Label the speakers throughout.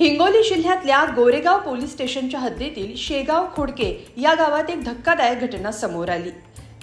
Speaker 1: हिंगोली जिल्ह्यातल्या गोरेगाव पोलीस स्टेशनच्या हद्दीतील शेगाव खोडके या गावात एक धक्कादायक घटना समोर आली.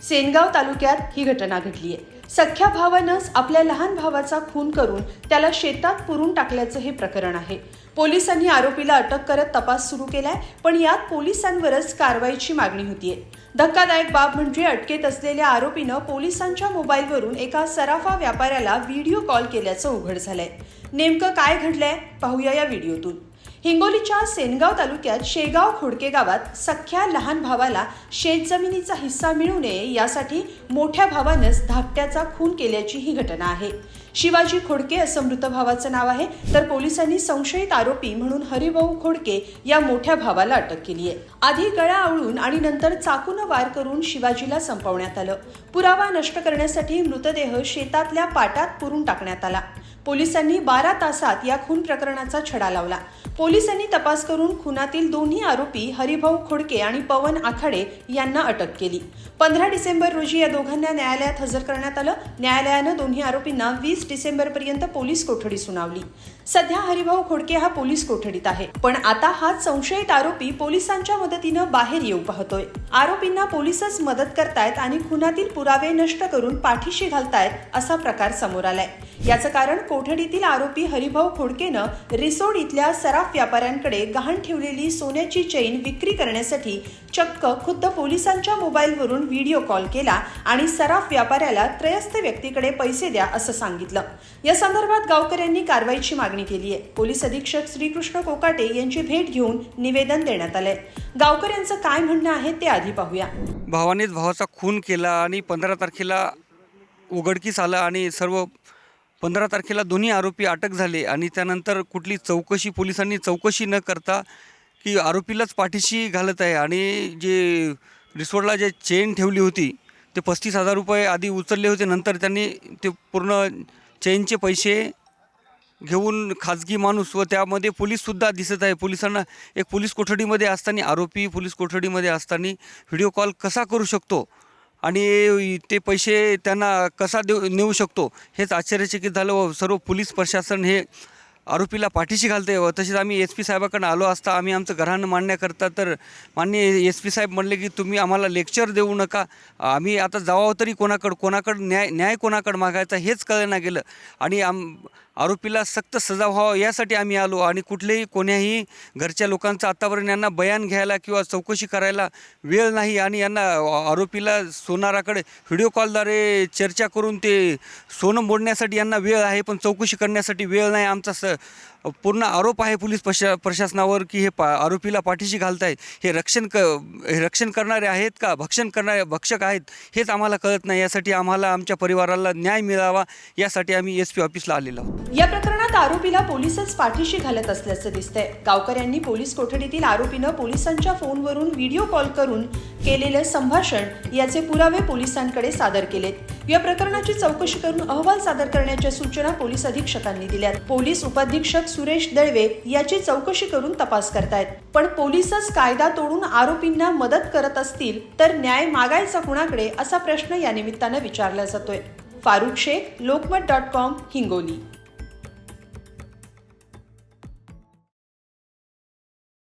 Speaker 1: सेनगाव तालुक्यात ही घटना घडली आहे. सख्या भावानंच आपल्या लहान भावाचा खून करून त्याला शेतात पुरून टाकल्याचं हे प्रकरण आहे. पोलिसांनी आरोपीला अटक करत तपास सुरू केलाय पण यात पोलिसांवरच कारवाईची मागणी होतीये. धक्कादायक बाब म्हणजे अटकेत असलेल्या आरोपीनं पोलिसांच्या मोबाईलवरून एका सराफा व्यापाऱ्याला व्हिडिओ कॉल केल्याचं उघड झालंय. नेमकं काय घडलंय पाहूया या व्हिडिओतून. हिंगोलीच्या सेनगाव तालुक्यात शेगाव खोडके गावात सख्या लहान भावाला शेतजमिनीचा हिस्सा मिळू नये यासाठी मोठ्या भावानंच धाकट्याचा खून केल्याची ही घटना आहे. शिवाजी खोडके असं मृत भावाचं नाव आहे. तर पोलिसांनी संशयित आरोपी म्हणून हरिभाऊ खोडके या मोठ्या भावाला अटक केली आहे. आधी गळा आवळून आणि नंतर चाकूनं वार करून शिवाजीला संपवण्यात आलं. पुरावा नष्ट करण्यासाठी मृतदेह शेतातल्या पाटात पुरून टाकण्यात आला. पोलिसांनी बारा तासात या खून प्रकरणाचा छडा लावला. पोलिसांनी तपास करून खुनातील दोन्ही आरोपी हरिभाऊ खोडके आणि पवन आखाडे यांना अटक केली. पंधरा डिसेंबर रोजी या दोघांना न्यायालयात हजर करण्यात आलं. न्यायालयानं दोन्ही आरोपींना वीस डिसेंबर पोलीस कोठडी सुनावली. सध्या हरिभाऊ खोडके हा पोलीस कोठडीत आहे. पण आता हा संशयित आरोपी पोलिसांच्या मदतीनं बाहेर येऊ पाहतोय. आरोपींना पोलीसच मदत करतायत आणि खुनातील पुरावे नष्ट करून पाठीशी घालतायत असा प्रकार समोर आलाय. याचं कारण कोठडीतील आरोपी हरिभाऊ खोडकेनं रिसोड इथल्या सराफ व्यापाऱ्यांकडे गहाण ठेवलेली सोन्याची चेन विक्री करण्यासाठी चक्क खुद्द पोलिसांच्या मोबाईलवरून व्हिडिओ कॉल केला आणि सराफ व्यापाऱ्याला त्रयस्थ व्यक्तीकडे पैसे द्या असं सांगितलं. या संदर्भात गावकऱ्यांनी कारवाईची मागणी केली आहे. पोलीस अधीक्षक श्रीकृष्ण कोकाटे यांची भेट घेऊन निवेदन देण्यात आलंय. गावकऱ्यांचं काय म्हणणं आहे ते आधी पाहूया.
Speaker 2: भावानेच भावाचा खून केला आणि पंधरा तारखेला उघडकीस आलं आणि सर्व पंधरा तारखेला दोन्ही आरोपी अटक झाले आणि त्यानंतर कुठली चौकशी पोलिसांनी चौकशी न करता की आरोपीलाच पाठीशी घालत आहे आणि जे रिसोर्टला जे चेन ठेवली होती ते पस्तीस हजार रुपये आधी उचलले होते नंतर त्यांनी ते पूर्ण चेनचे पैसे घेऊन खाजगी माणूस व त्यामध्ये पोलीससुद्धा दिसत आहे. पोलिसांना एक पोलीस कोठडीमध्ये असताना आरोपी पोलीस कोठडीमध्ये असताना व्हिडिओ कॉल कसा करू शकतो? आणि ते पैसे त्यांना कसा देऊ नेऊ शकतो? हेच आश्चर्यचकित झालं व सर्व पोलीस प्रशासन हे आरोपीला पाठीशी घालते व तसेच आम्ही एस पी साहेबाकडे आलो असता आम्ही आमचं घरानं मांडण्याकरता तर माननीय एस पी साहेब म्हणले की तुम्ही आम्हाला लेक्चर देऊ नका. आम्ही आता जावं तरी कोणाकडं कोणाकडं न्याय न्याय कोणाकडं मागायचा हेच कळना गेलं. आणि आम आरोपीला सक्त सजा व्हावं यासाठी आम्ही आलो आणि कुठलेही कोण्याही घरच्या लोकांचं आतापर्यंत यांना बयान घ्यायला किंवा चौकशी करायला वेळ नाही आणि यांना आरोपीला सोनाराकडे व्हिडिओ कॉलद्वारे चर्चा करून ते सोनं मोडण्यासाठी यांना वेळ आहे पण चौकशी करण्यासाठी वेळ नाही. आमचा स पूर्ण आरोप आहे पोलीस प्रशा प्रशासनावर की हे पा आरोपीला पाठीशी घालतायत. हे रक्षण क हे रक्षण करणारे आहेत का? भक्षण करणारे भक्षक आहेत हेच आम्हाला कळत नाही. यासाठी आम्हाला आमच्या परिवाराला न्याय मिळावा यासाठी आम्ही एस पी ऑफिसला आलेलो आहोत.
Speaker 1: या प्रकरणात आरोपीला पोलीसच पाठीशी घालत असल्याचं दिसतंय. गावकऱ्यांनी पोलीस कोठडीतील आरोपीनं पोलिसांच्या फोनवरून व्हिडिओ कॉल करून केलेलं संभाषण याचे पुरावे पोलिसांकडे सादर केलेत. या प्रकरणाची चौकशी करून अहवाल सादर करण्याच्या सूचना पोलीस अधीक्षकांनी दिल्यात. पोलीस उपाधीक्षक सुरेश दळवे याची चौकशी करून तपास करतायत. पण पोलीसच कायदा तोडून आरोपींना मदत करत असतील तर न्याय मागायचा कुणाकडे असा प्रश्न या निमित्तानं विचारला जातोय. Farukh Shaikh Lokmat dot com Hingoli.